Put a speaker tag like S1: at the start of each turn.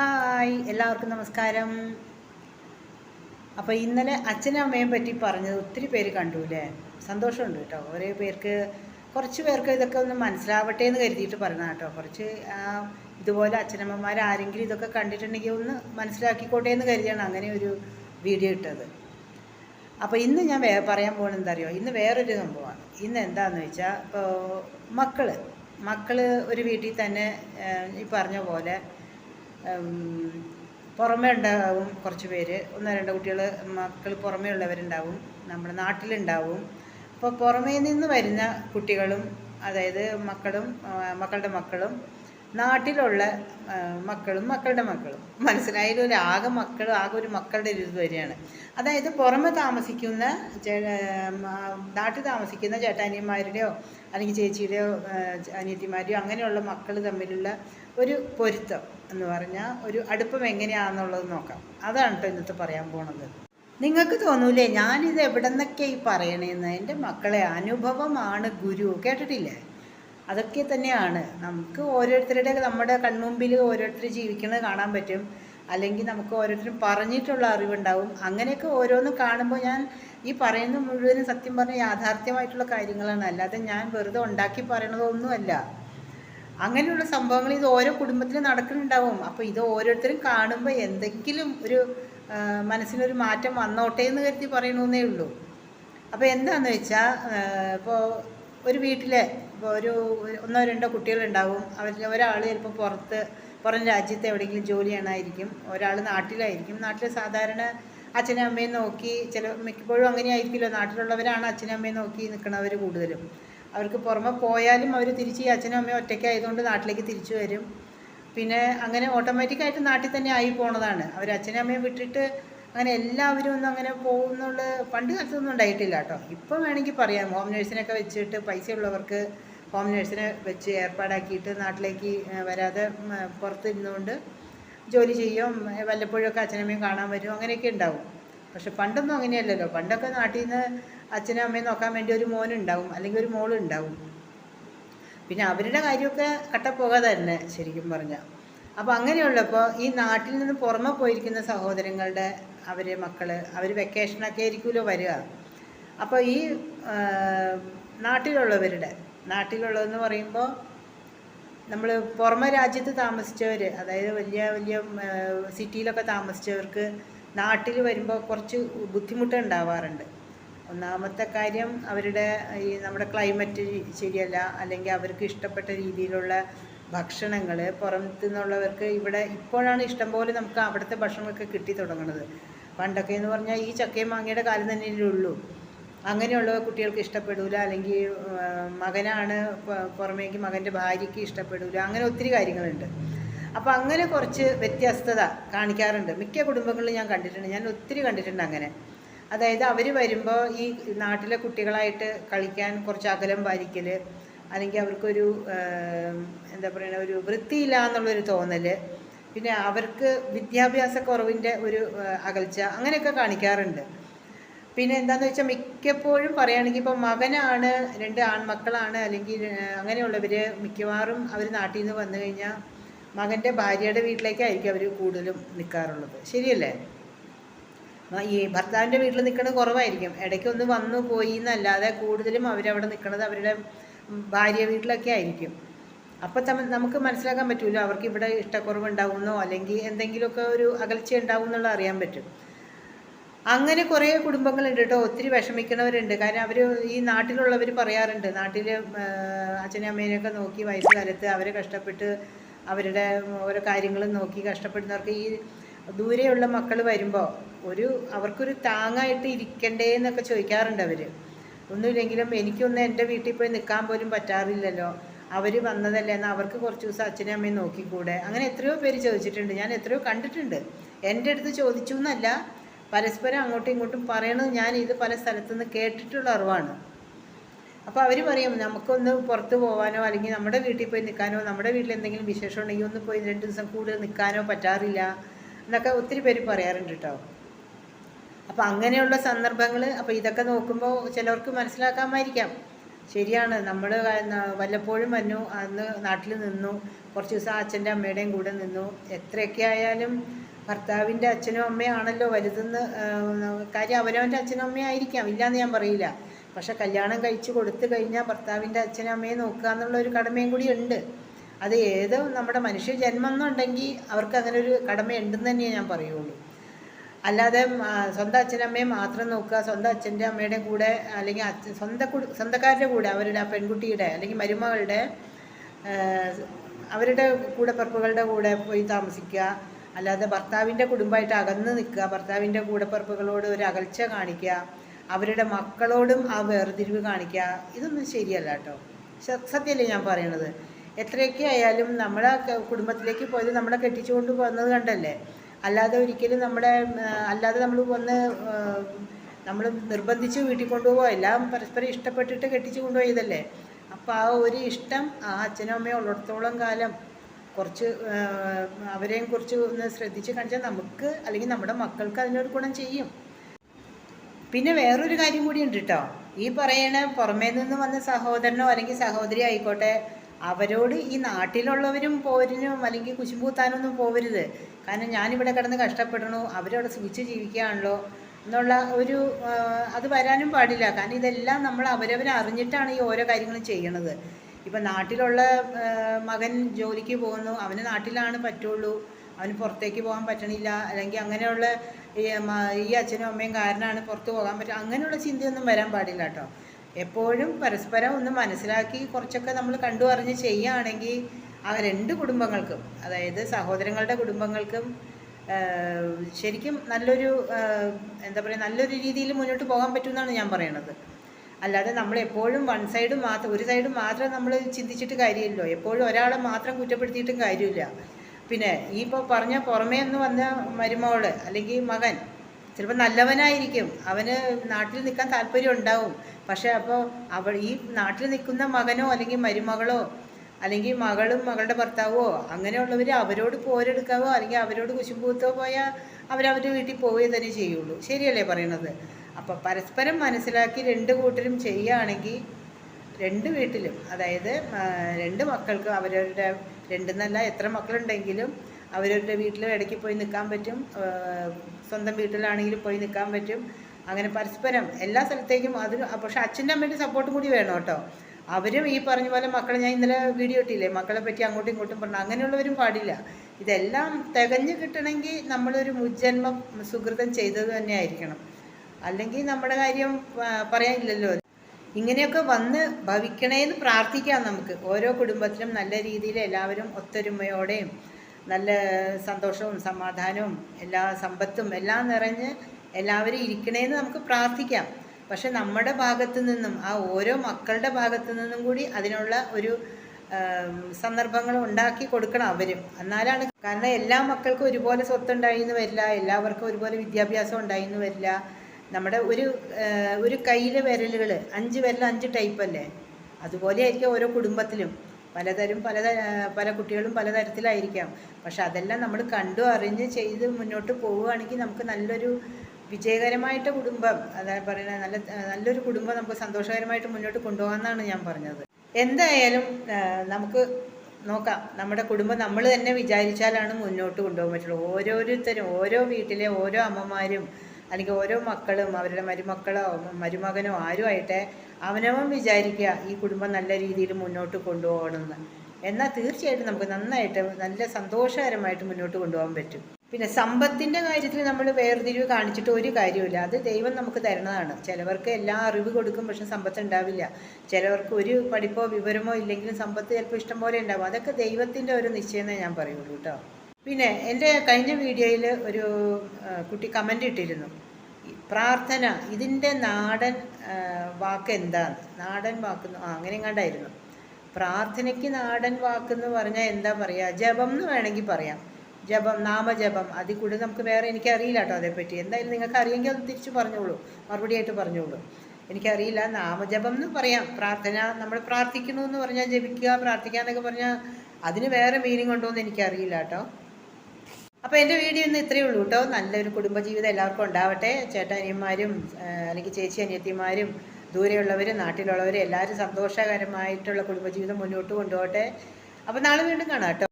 S1: Hi എല്ലാവർക്കും നമസ്കാരം. അപ്പോൾ ഇന്നലെ അച്ഛനും അമ്മയും പറ്റി പറഞ്ഞത് ഒത്തിരി പേര് കണ്ടു അല്ലേ സന്തോഷമുണ്ട് കേട്ടോ. ഓരോ പേർക്ക് കുറച്ച് പേർക്ക് ഇതൊക്കെ ഒന്ന് മനസ്സിലാവട്ടെ എന്ന് കരുതിയിട്ട് പറഞ്ഞ കേട്ടോ. കുറച്ച് ഇതുപോലെ അച്ഛനമ്മമാർ ആരെങ്കിലും ഇതൊക്കെ കണ്ടിട്ടുണ്ടെങ്കിൽ ഒന്ന് മനസ്സിലാക്കിക്കോട്ടെ എന്ന് കരുതിയാണ് അങ്ങനെ ഒരു വീഡിയോ ഇട്ടത്. അപ്പോൾ ഇന്ന് ഞാൻ വേ പറയാൻ പോകുന്നത് എന്താ അറിയോ ഇന്ന് വേറൊരു സംഭവമാണ്. ഇന്ന് എന്താണെന്ന് വെച്ചാൽ ഇപ്പോൾ മക്കൾ മക്കൾ ഒരു വീട്ടിൽ തന്നെ ഈ പറഞ്ഞ പോലെ പുറമേ ഉണ്ടാവും കുറച്ച് പേര്. ഒന്നോ രണ്ടോ കുട്ടികൾ മക്കൾ പുറമേ ഉള്ളവരുണ്ടാവും നമ്മുടെ നാട്ടിലുണ്ടാവും. അപ്പോൾ പുറമേ നിന്ന് വരുന്ന കുട്ടികളും അതായത് മക്കളും മക്കളുടെ മക്കളും നാട്ടിലുള്ള മക്കളും മക്കളുടെ മക്കളും. മനസ്സിലായാലും ഒരു ആകെ മക്കൾ ആകെ ഒരു മക്കളുടെ ഒരു ഇത് വരികയാണ് അതായത് പുറമെ താമസിക്കുന്ന നാട്ടിൽ താമസിക്കുന്ന ചേട്ടാനിയന്മാരുടെയോ അല്ലെങ്കിൽ ചേച്ചിയുടെയോ അനിയത്തിമാരെയോ അങ്ങനെയുള്ള മക്കൾ തമ്മിലുള്ള ഒരു പൊരുത്തം എന്ന് പറഞ്ഞാൽ ഒരു അടുപ്പം എങ്ങനെയാണെന്നുള്ളത് നോക്കാം. അതാണ് കേട്ടോ ഇന്നത്തെ പറയാൻ പോണത്. നിങ്ങൾക്ക് തോന്നൂലേ ഞാനിത് എവിടെ നിന്നൊക്കെ ഈ പറയണേന്ന്? എന്റെ മക്കളെ അനുഭവമാണ് ഗുരു. കേട്ടിട്ടില്ലേ? അതൊക്കെ തന്നെയാണ്. നമുക്ക് ഓരോരുത്തരുടെ നമ്മുടെ കൺമുമ്പിൽ ഓരോരുത്തർ ജീവിക്കുന്നത് കാണാൻ പറ്റും. അല്ലെങ്കിൽ നമുക്ക് ഓരോരുത്തരും പറഞ്ഞിട്ടുള്ള അറിവുണ്ടാവും. അങ്ങനെയൊക്കെ ഓരോന്നും കാണുമ്പോൾ ഞാൻ ഈ പറയുന്ന മുഴുവനും സത്യം പറഞ്ഞ യാഥാർത്ഥ്യമായിട്ടുള്ള കാര്യങ്ങളാണ്. അല്ലാതെ ഞാൻ വെറുതെ ഉണ്ടാക്കി പറയണതൊന്നുമല്ല. അങ്ങനെയുള്ള സംഭവങ്ങൾ ഇത് ഓരോ കുടുംബത്തിലും നടക്കുന്നുണ്ടാവും. അപ്പോൾ ഇത് ഓരോരുത്തരും കാണുമ്പോൾ എന്തെങ്കിലും ഒരു മനസ്സിനൊരു മാറ്റം വന്നോട്ടെ എന്ന് കരുതി പറയണമെന്നേ ഉള്ളൂ. അപ്പോൾ എന്താണെന്ന് വെച്ചാൽ ഇപ്പോൾ ഒരു വീട്ടിലെ ഇപ്പോൾ ഒരു ഒന്നോ രണ്ടോ കുട്ടികളുണ്ടാവും. അവരിൽ ഒരാൾ ചിലപ്പോൾ പുറത്ത് പുറം രാജ്യത്ത് എവിടെയെങ്കിലും ജോലി ചെയ്യണമായിരിക്കും. ഒരാൾ നാട്ടിലായിരിക്കും. നാട്ടിൽ സാധാരണ അച്ഛനും അമ്മയും നോക്കി ചില മിക്കപ്പോഴും അങ്ങനെ ആയിരിക്കുമല്ലോ നാട്ടിലുള്ളവരാണ് അച്ഛനും അമ്മയും നോക്കി നിൽക്കുന്നവർ കൂടുതലും. അവർക്ക് പുറമെ പോയാലും അവർ തിരിച്ച് ഈ അച്ഛനും അമ്മയും ഒറ്റയ്ക്കായതുകൊണ്ട് നാട്ടിലേക്ക് തിരിച്ചു വരും. പിന്നെ അങ്ങനെ ഓട്ടോമാറ്റിക്കായിട്ട് നാട്ടിൽ തന്നെ ആയി പോണതാണ്. അവർ അച്ഛനും അമ്മയും വിട്ടിട്ട് അങ്ങനെ എല്ലാവരും ഒന്നും അങ്ങനെ പോകുന്നുള്ള പണ്ട് കാലത്തൊന്നും ഉണ്ടായിട്ടില്ല കേട്ടോ. ഇപ്പം വേണമെങ്കിൽ പറയാം. ഹോം നേഴ്സിനൊക്കെ വെച്ചിട്ട് പൈസ ഉള്ളവർക്ക് ഹോം നേഴ്സിനെ വെച്ച് ഏർപ്പാടാക്കിയിട്ട് നാട്ടിലേക്ക് വരാതെ പുറത്തിരുന്നുകൊണ്ട് ജോലി ചെയ്യും. വല്ലപ്പോഴും വല്ലപ്പോഴൊക്കെ അച്ഛനമ്മയും കാണാൻ വരും. അങ്ങനെയൊക്കെ ഉണ്ടാവും. പക്ഷെ പണ്ടൊന്നും അങ്ങനെയല്ലല്ലോ. പണ്ടൊക്കെ നാട്ടിൽ നിന്ന് അച്ഛനും അമ്മയും നോക്കാൻ വേണ്ടി ഒരു മോനുണ്ടാവും അല്ലെങ്കിൽ ഒരു മോളുണ്ടാവും പിന്നെ അവരുടെ കാര്യമൊക്കെ കട്ടപ്പോകാതെ തന്നെ ശരിക്കും പറഞ്ഞാൽ അപ്പോൾ അങ്ങനെയുള്ളപ്പോൾ ഈ നാട്ടിൽ നിന്ന് പുറമെ പോയിരിക്കുന്ന സഹോദരങ്ങളുടെ അവരെ മക്കൾ അവർ വെക്കേഷനൊക്കെ ആയിരിക്കുമല്ലോ വരിക? അപ്പോൾ ഈ നാട്ടിലുള്ളവരുടെ നാട്ടിലുള്ളതെന്ന് പറയുമ്പോൾ നമ്മൾ പുറമെ രാജ്യത്ത് താമസിച്ചവർ അതായത് വലിയ വലിയ സിറ്റിയിലൊക്കെ താമസിച്ചവർക്ക് നാട്ടിൽ വരുമ്പോൾ കുറച്ച് ബുദ്ധിമുട്ട് ഉണ്ടാവാറുണ്ട്. ഒന്നാമത്തെ കാര്യം അവരുടെ ഈ നമ്മുടെ ക്ലൈമറ്റ് ശരിയല്ല അല്ലെങ്കിൽ അവർക്ക് ഇഷ്ടപ്പെട്ട രീതിയിലുള്ള ഭക്ഷണങ്ങൾ പുറത്തു നിന്നുള്ളവർക്ക് ഇവിടെ ഇപ്പോഴാണ് ഇഷ്ടംപോലെ നമുക്ക് അവിടുത്തെ ഭക്ഷണമൊക്കെ കിട്ടി തുടങ്ങുന്നത് പണ്ടൊക്കെ എന്ന് പറഞ്ഞാൽ ഈ ചക്കയും മാങ്ങയുടെ കാലം തന്നെയല്ലേ ഉള്ളൂ. അങ്ങനെയുള്ള കുട്ടികൾക്ക് ഇഷ്ടപ്പെടില്ല അല്ലെങ്കിൽ മകനാണ് പുറമേക്ക് മകന്റെ ഭാര്യയ്ക്ക് ഇഷ്ടപ്പെടില്ല അങ്ങനെ ഒത്തിരി കാര്യങ്ങളുണ്ട്. അപ്പോൾ അങ്ങനെ കുറച്ച് വ്യത്യസ്തത കാണിക്കാറുണ്ട്. മിക്ക കുടുംബങ്ങളിലും ഞാൻ കണ്ടിട്ടുണ്ട്. ഞാൻ ഒത്തിരി കണ്ടിട്ടുണ്ട് അങ്ങനെ. അതായത് അവർ വരുമ്പോൾ ഈ നാട്ടിലെ കുട്ടികളായിട്ട് കളിക്കാൻ കുറച്ച് അകലം പാലിക്കൽ അല്ലെങ്കിൽ അവർക്കൊരു എന്താ പറയുക ഒരു വൃത്തിയില്ല എന്നുള്ളൊരു തോന്നൽ പിന്നെ അവർക്ക് വിദ്യാഭ്യാസ കുറവിന്റെ ഒരു അകൽച്ച അങ്ങനെയൊക്കെ കാണിക്കാറുണ്ട്. പിന്നെ എന്താണെന്ന് വെച്ചാൽ മിക്കപ്പോഴും പറയുകയാണെങ്കിൽ ഇപ്പോൾ മകനാണ് രണ്ട് ആൺമക്കളാണ് അല്ലെങ്കിൽ അങ്ങനെയുള്ളവർ മിക്കവാറും അവർ നാട്ടിൽ നിന്ന് വന്നു കഴിഞ്ഞാൽ മകന്റെ ഭാര്യയുടെ വീട്ടിലേക്കായിരിക്കും അവർ കൂടുതലും നിൽക്കാറുള്ളത് ശരിയല്ലേ? ഈ ഭർത്താവിന്റെ വീട്ടിൽ നിൽക്കുന്നത് കുറവായിരിക്കും. ഇടയ്ക്ക് ഒന്ന് വന്നു പോയി എന്നല്ലാതെ കൂടുതലും അവരവിടെ നിൽക്കുന്നത് അവരുടെ ഭാര്യ വീട്ടിലൊക്കെ ആയിരിക്കും. അപ്പോൾ തമ്മിൽ നമുക്ക് മനസ്സിലാക്കാൻ പറ്റുമല്ലോ അവർക്ക് ഇവിടെ ഇഷ്ടക്കുറവുണ്ടാവുന്നോ? അല്ലെങ്കിൽ എന്തെങ്കിലുമൊക്കെ ഒരു അകൽച്ച ഉണ്ടാവും എന്നുള്ള അറിയാൻ പറ്റും. അങ്ങനെ കുറേ കുടുംബങ്ങളുണ്ട് കേട്ടോ. ഒത്തിരി വിഷമിക്കുന്നവരുണ്ട് കാരണം അവർ ഈ നാട്ടിലുള്ളവർ പറയാറുണ്ട്. നാട്ടിൽ അച്ഛനും അമ്മേനെയൊക്കെ നോക്കി വയസ്സുകാലത്ത് അവരെ കഷ്ടപ്പെട്ട് അവരുടെ ഓരോ കാര്യങ്ങളും നോക്കി കഷ്ടപ്പെടുന്നവർക്ക് ഈ ദൂരെയുള്ള മക്കൾ വരുമ്പോൾ ഒരു അവർക്കൊരു താങ്ങായിട്ട് ഇരിക്കണ്ടേ എന്നൊക്കെ ചോദിക്കാറുണ്ട് അവർ ഒന്നുമില്ലെങ്കിലും എനിക്കൊന്ന് എന്റെ വീട്ടിൽ പോയി നിൽക്കാൻ പോലും പറ്റാറില്ലല്ലോ. അവർ വന്നതല്ലേ എന്നാൽ അവർക്ക് കുറച്ച് ദിവസം അച്ഛനും അമ്മയും നോക്കിക്കൂടെ. അങ്ങനെ എത്രയോ പേര് ചോദിച്ചിട്ടുണ്ട്. ഞാൻ എത്രയോ കണ്ടിട്ടുണ്ട്. എന്റെ അടുത്ത് ചോദിച്ചു എന്നല്ല. പരസ്പരം അങ്ങോട്ടും ഇങ്ങോട്ടും പറയണത് ഞാൻ ഇത് പല സ്ഥലത്തുനിന്ന് കേട്ടിട്ടുള്ള അറിവാണ്. അപ്പോൾ അവർ പറയും നമുക്കൊന്ന് പുറത്ത് പോകാനോ അല്ലെങ്കിൽ നമ്മുടെ വീട്ടിൽ പോയി നിൽക്കാനോ നമ്മുടെ വീട്ടിൽ എന്തെങ്കിലും വിശേഷം ഉണ്ടെങ്കിൽ ഒന്ന് പോയി രണ്ട് ദിവസം കൂടുതൽ നിൽക്കാനോ പറ്റാറില്ല എന്നൊക്കെ ഒത്തിരി പേര് പറയാറുണ്ട് കേട്ടോ അപ്പോൾ അങ്ങനെയുള്ള സന്ദർഭങ്ങൾ അപ്പോൾ ഇതൊക്കെ നോക്കുമ്പോൾ ചിലവർക്ക് മനസ്സിലാക്കാമായിരിക്കാം. ശരിയാണ് നമ്മൾ വല്ലപ്പോഴും വന്നു അന്ന് നാട്ടിൽ നിന്നു കുറച്ച് ദിവസം അച്ഛന്റെ അമ്മയുടെയും കൂടെ നിന്നു എത്രയൊക്കെ ആയാലും ഭർത്താവിന്റെ അച്ഛനും അമ്മയാണല്ലോ വലുതെന്ന് കാര്യം അവനവന്റെ അച്ഛനും അമ്മയും ആയിരിക്കാം ഇല്ലയെന്ന് ഞാൻ പറയില്ല. പക്ഷെ കല്യാണം കഴിച്ചു കൊടുത്തു കഴിഞ്ഞാൽ ഭർത്താവിന്റെ അച്ഛനും അമ്മയെ നോക്കുക എന്നുള്ള ഒരു കടമയും കൂടി ഉണ്ട്. അത് ഏത് നമ്മുടെ മനുഷ്യ ജന്മം എന്നുണ്ടെങ്കിൽ അവർക്ക് അങ്ങനെ ഒരു കടമയുണ്ടെന്ന് തന്നെയേ ഞാൻ പറയുള്ളൂ. അല്ലാതെ സ്വന്തം അച്ഛനമ്മയെ മാത്രം നോക്കുക സ്വന്തം അച്ഛന്റെ അമ്മയുടെ കൂടെ അല്ലെങ്കിൽ അച്ഛൻ സ്വന്തം സ്വന്തക്കാരുടെ കൂടെ അവരുടെ ആ പെൺകുട്ടിയുടെ അല്ലെങ്കിൽ മരുമകളുടെ അവരുടെ കൂടെ പിറപ്പുകളുടെ കൂടെ പോയി താമസിക്കുക അല്ലാതെ ഭർത്താവിന്റെ കുടുംബമായിട്ട് അകന്ന് നിൽക്കുക ഭർത്താവിന്റെ കൂടപ്പിറപ്പുകളോട് ഒരു അകൽച്ച കാണിക്കുക അവരുടെ മക്കളോടും ആ വേർതിരിവ് കാണിക്കുക ഇതൊന്നും ശരിയല്ല കേട്ടോ. സത്യമല്ലേ ഞാൻ പറയണത്? എത്രയൊക്കെ ആയാലും നമ്മളെ കുടുംബത്തിലേക്ക് പോയത് നമ്മളെ കെട്ടിച്ചുകൊണ്ട് വന്നത് കണ്ടല്ലേ? അല്ലാതെ ഒരിക്കലും നമ്മുടെ അല്ലാതെ നമ്മൾ വന്ന് നമ്മൾ നിർബന്ധിച്ച് വീട്ടിൽ കൊണ്ടുപോകുക എല്ലാം പരസ്പരം ഇഷ്ടപ്പെട്ടിട്ട് കെട്ടിച്ച് കൊണ്ടുപോയതല്ലേ? അപ്പോൾ ആ ഒരു ഇഷ്ടം ആ അച്ഛനും അമ്മയും ഉള്ളിടത്തോളം കാലം കുറച്ച് അവരെയും കുറിച്ച് ഒന്ന് ശ്രദ്ധിച്ച് കാണിച്ചാൽ നമുക്ക് അല്ലെങ്കിൽ നമ്മുടെ മക്കൾക്ക് അതിനൊരു ഗുണം ചെയ്യും. പിന്നെ വേറൊരു കാര്യം കൂടി ഉണ്ട് കേട്ടോ ഈ പറയണ പുറമേ നിന്ന് വന്ന സഹോദരനോ അല്ലെങ്കിൽ സഹോദരി ആയിക്കോട്ടെ അവരോട് ഈ നാട്ടിലുള്ളവരും പോരിനും അല്ലെങ്കിൽ കുശുമ്പൂത്താനൊന്നും പോവരുത്. കാരണം ഞാനിവിടെ കിടന്ന് കഷ്ടപ്പെടണു അവരവിടെ സുഖിച്ച് ജീവിക്കുകയാണല്ലോ എന്നുള്ള ഒരു അത് വരാനും പാടില്ല. കാരണം ഇതെല്ലാം നമ്മൾ അവരവരെ അറിഞ്ഞിട്ടാണ് ഈ ഓരോ കാര്യങ്ങളും ചെയ്യണത്. ഇപ്പം നാട്ടിലുള്ള മകൻ ജോലിക്ക് പോകുന്നു അവന് നാട്ടിലാണ് പറ്റുള്ളൂ അവന് പുറത്തേക്ക് പോകാൻ പറ്റണില്ല അല്ലെങ്കിൽ അങ്ങനെയുള്ള ഈ അച്ഛനും അമ്മയും കാരനാണ് പുറത്ത് പോകാൻ പറ്റുക അങ്ങനെയുള്ള ചിന്തയൊന്നും വരാൻ പാടില്ല കേട്ടോ. എപ്പോഴും പരസ്പരം ഒന്ന് മനസ്സിലാക്കി കുറച്ചൊക്കെ നമ്മൾ കണ്ടു അറിഞ്ഞ് ചെയ്യുകയാണെങ്കിൽ ആ രണ്ട് കുടുംബങ്ങൾക്കും അതായത് സഹോദരങ്ങളുടെ കുടുംബങ്ങൾക്കും ശരിക്കും നല്ലൊരു എന്താ പറയുക നല്ലൊരു രീതിയിൽ മുന്നോട്ട് പോകാൻ പറ്റുമെന്നാണ് ഞാൻ പറയണത്. അല്ലാതെ നമ്മൾ എപ്പോഴും വൺ സൈഡ് മാത്രം ഒരു സൈഡ് മാത്രം നമ്മൾ ചിന്തിച്ചിട്ട് കാര്യമില്ലല്ലോ. എപ്പോഴും ഒരാളെ മാത്രം കുറ്റപ്പെടുത്തിയിട്ടും കാര്യമില്ല. പിന്നെ ഈ ഇപ്പോൾ പറഞ്ഞ പുറമേ നിന്ന് വന്ന മരുമകൾ അല്ലെങ്കിൽ മകൻ ചിലപ്പോൾ നല്ലവനായിരിക്കും. അവന് നാട്ടിൽ നിൽക്കാൻ താല്പര്യം ഉണ്ടാവും. പക്ഷേ അപ്പോൾ അവൾ ഈ നാട്ടിൽ നിൽക്കുന്ന മകനോ അല്ലെങ്കിൽ മരുമകളോ അല്ലെങ്കിൽ മകളും മകളുടെ ഭർത്താവോ അങ്ങനെയുള്ളവർ അവരോട് പോരെടുക്കാവോ അല്ലെങ്കിൽ അവരോട് കുശുമ്പൂത്തോ പോയാൽ അവരവരുടെ വീട്ടിൽ പോവുകയെ തന്നെ ചെയ്യുള്ളൂ. ശരിയല്ലേ പറയണത്? അപ്പോൾ പരസ്പരം മനസ്സിലാക്കി രണ്ട് കൂട്ടരും ചെയ്യുകയാണെങ്കിൽ രണ്ട് വീട്ടിലും അതായത് രണ്ട് മക്കൾക്ക് അവരവരുടെ രണ്ടെന്നല്ല എത്ര മക്കളുണ്ടെങ്കിലും അവരവരുടെ വീട്ടിൽ ഇടയ്ക്ക് പോയി നിൽക്കാൻ പറ്റും സ്വന്തം വീട്ടിലാണെങ്കിലും പോയി നിൽക്കാൻ പറ്റും. അങ്ങനെ പരസ്പരം എല്ലാ സ്ഥലത്തേക്കും അതിന് പക്ഷേ അച്ഛന്റെ അമ്മയുടെ സപ്പോർട്ടും കൂടി വേണം കേട്ടോ. അവരും ഈ പറഞ്ഞ പോലെ മക്കളെ ഞാൻ ഇന്നലെ വീഡിയോ ഇട്ടില്ലേ മക്കളെ പറ്റി അങ്ങോട്ടും ഇങ്ങോട്ടും പറഞ്ഞു. അങ്ങനെയുള്ളവരും പാടില്ല. ഇതെല്ലാം തികഞ്ഞു കിട്ടണമെങ്കിൽ നമ്മളൊരു മുജ്ജന്മം സുഹൃതം ചെയ്തത് തന്നെ ആയിരിക്കണം അല്ലെങ്കിൽ നമ്മുടെ കാര്യം പറയാനില്ലല്ലോ. ഇങ്ങനെയൊക്കെ വന്ന് ഭവിക്കണേന്ന് പ്രാർത്ഥിക്കാം നമുക്ക്. ഓരോ കുടുംബത്തിലും നല്ല രീതിയിൽ എല്ലാവരും ഒത്തൊരുമയോടെയും നല്ല സന്തോഷവും സമാധാനവും എല്ലാ സമ്പത്തും എല്ലാം നിറഞ്ഞ് എല്ലാവരും ഇരിക്കണേന്ന് നമുക്ക് പ്രാർത്ഥിക്കാം. പക്ഷെ നമ്മുടെ ഭാഗത്തു നിന്നും ആ ഓരോ മക്കളുടെ ഭാഗത്തു നിന്നും കൂടി അതിനുള്ള ഒരു സന്ദർഭങ്ങൾ ഉണ്ടാക്കി കൊടുക്കണം അവരും. എന്നാലാണ് കാരണം എല്ലാ മക്കൾക്കും ഒരുപോലെ സ്വത്ത് ഉണ്ടായിരുന്നു വരില്ല എല്ലാവർക്കും ഒരുപോലെ വിദ്യാഭ്യാസം ഉണ്ടായിന്ന് വരില്ല. നമ്മുടെ ഒരു ഒരു കയ്യിലെ വിരലുകൾ അഞ്ച് വിരൽ അഞ്ച് ടൈപ്പ് അല്ലേ? അതുപോലെ ആയിരിക്കും ഓരോ കുടുംബത്തിലും. പലതരം പല പല കുട്ടികളും പലതരത്തിലായിരിക്കാം പക്ഷെ അതെല്ലാം നമ്മൾ കണ്ടു അറിഞ്ഞ് ചെയ്ത് മുന്നോട്ട് പോവുകയാണെങ്കിൽ നമുക്ക് നല്ലൊരു വിജയകരമായിട്ട് കുടുംബം അതാണ് പറയുന്നത് നല്ല നല്ലൊരു കുടുംബം നമുക്ക് സന്തോഷകരമായിട്ട് മുന്നോട്ട് കൊണ്ടുപോകാമെന്നാണ് ഞാൻ പറഞ്ഞത്. എന്തായാലും നമുക്ക് നോക്കാം. നമ്മുടെ കുടുംബം നമ്മൾ തന്നെ വിചാരിച്ചാലാണ് മുന്നോട്ട് കൊണ്ടുപോകാൻ പറ്റുള്ളൂ. ഓരോരുത്തരും ഓരോ വീട്ടിലെ ഓരോ അമ്മമാരും അല്ലെങ്കിൽ ഓരോ മക്കളും അവരുടെ മരുമക്കളോ മരുമകനോ ആരുമായിട്ട് അവനവൻ വിചാരിക്കുക ഈ കുടുംബം നല്ല രീതിയിൽ മുന്നോട്ട് കൊണ്ടുപോകണമെന്ന്. എന്നാൽ തീർച്ചയായിട്ടും നമുക്ക് നന്നായിട്ട് നല്ല സന്തോഷകരമായിട്ട് മുന്നോട്ട് കൊണ്ടുപോകാൻ പറ്റും. പിന്നെ സമ്പത്തിന്റെ കാര്യത്തിൽ നമ്മൾ വേർതിരിവ് കാണിച്ചിട്ട് ഒരു കാര്യമില്ല അത് ദൈവം നമുക്ക് തരുന്നതാണ്. ചിലവർക്ക് എല്ലാ അറിവ് കൊടുക്കും പക്ഷെ സമ്പത്ത് ഉണ്ടാവില്ല. ചിലവർക്ക് ഒരു പഠിപ്പോ വിവരമോ ഇല്ലെങ്കിലും സമ്പത്ത് ചിലപ്പോൾ ഇഷ്ടം പോലെ ഉണ്ടാവും. അതൊക്കെ ദൈവത്തിന്റെ ഒരു നിശ്ചയം ഞാൻ പറയുള്ളൂ കേട്ടോ. പിന്നെ എന്റെ കഴിഞ്ഞ വീഡിയോയിൽ ഒരു കുട്ടി കമന്റ് ഇട്ടിരുന്നു. പ്രാർത്ഥന ഇതിന്റെ നാടൻ വാക്ക് എന്താണ് നാടൻ വാക്ക് ആ അങ്ങനെ എങ്ങാണ്ടായിരുന്നു. പ്രാർത്ഥനയ്ക്ക് നാടൻ വാക്ക് എന്ന് പറഞ്ഞാൽ എന്താ പറയുക ജപം എന്ന് വേണമെങ്കിൽ പറയാം. ജപം നാമജപം അതിൽ കൂടുതൽ നമുക്ക് വേറെ എനിക്കറിയില്ല കേട്ടോ അതേപ്പറ്റി. എന്തായാലും നിങ്ങൾക്ക് അറിയെങ്കിൽ അത് തിരിച്ച് പറഞ്ഞോളൂ. മറുപടിയായിട്ട് പറഞ്ഞോളൂ. എനിക്കറിയില്ല. നാമജപം എന്ന് പറയാം. പ്രാർത്ഥന നമ്മൾ പ്രാർത്ഥിക്കുന്നു എന്ന് പറഞ്ഞാൽ ജപിക്കുക പ്രാർത്ഥിക്കുക എന്നൊക്കെ പറഞ്ഞാൽ അതിന് വേറെ മീനിങ് ഉണ്ടോ എന്ന് എനിക്കറിയില്ല കേട്ടോ. അപ്പോൾ എന്റെ വീഡിയോ ഇന്ന് ഇത്രയേ ഉള്ളൂ കേട്ടോ. നല്ലൊരു കുടുംബജീവിതം എല്ലാവർക്കും ഉണ്ടാവട്ടെ. ചേട്ടാനിയന്മാരും അല്ലെങ്കിൽ ചേച്ചി അനിയത്തിമാരും ദൂരെയുള്ളവരും നാട്ടിലുള്ളവരും എല്ലാവരും സന്തോഷകരമായിട്ടുള്ള കുടുംബജീവിതം മുന്നോട്ട് കൊണ്ടുപോകട്ടെ. അപ്പോൾ നാളെ വീണ്ടും കാണാം കേട്ടോ.